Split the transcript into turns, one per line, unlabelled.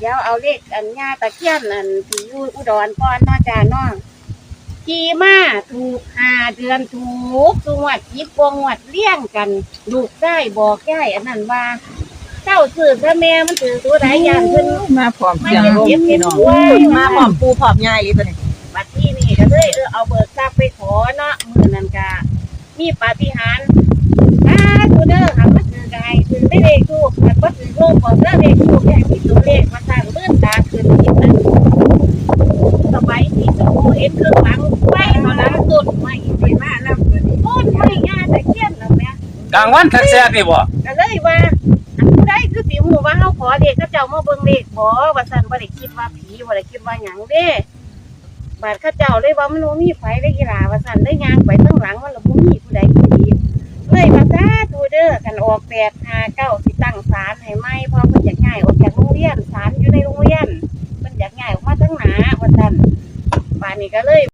เดี๋ยวเอาเลขอันญาตะเคียนอันที่อยู่อุดรก่อนเนาะจ้าเนาะขี่มาถูกหาเดือนถูกสงวดยิบวงวดเลี้ยงกันลูกได้บอกได้อันนั้นว่าเจ้าสื่อพระแม่มันถือตัวไหนอย่างเพิ่น
มาพร้อมเสียงลมพี่น้อง
มาพร้อมปูพร้อมยายเลยตัวนี้
บัดที่นี่ก็เลยเออเอาเบิกทรัพย์ไปขอเนาะมือนั้นกะมีปาฏิหาริย์อ้าทูเด้อหันมาถือกายถือได้เลขทูกหันมาถือโลกของเด้อเลขทูกแยกที่ตัวเลขมาสร้างเลื่อนตาขึ้นอีกนั้นสบายสีชมพู เห็นเครื่องหลังไฟเขาหลังต้นไม้ไปมาแล้วต้นไม้งาแต่เกี้ยนแล้วแม่
กลางวันแท้ๆนี่บ่
ก็เลยว่าอันผู้ใดคือสิหูว่าเฮาขอเด็กก็เจ้ามาเบิ่งเลขบ่ว่าซั่นบ่ได้คิดว่าผีบ่ได้คิดว่าหยังเด้บาดเข้าเจ้าเลยว่ามันบ่มีไฟได้กีฬาว่าสั่นได้ยางไปตั้งหลังมันละบ่มีผู้ใดผู้ดีเลยว่าซาทูเด้อกันออกแปดห้าเก้าสิตั้งศาลให้ไหมเพราะเพิ่นอยากย้ายออกจากโรงเรียนศาลอยู่ในโรงเรียนเพิ่นอยากย้ายออกมาทั้งหนาว่าสั่น บานนี้ก็เลย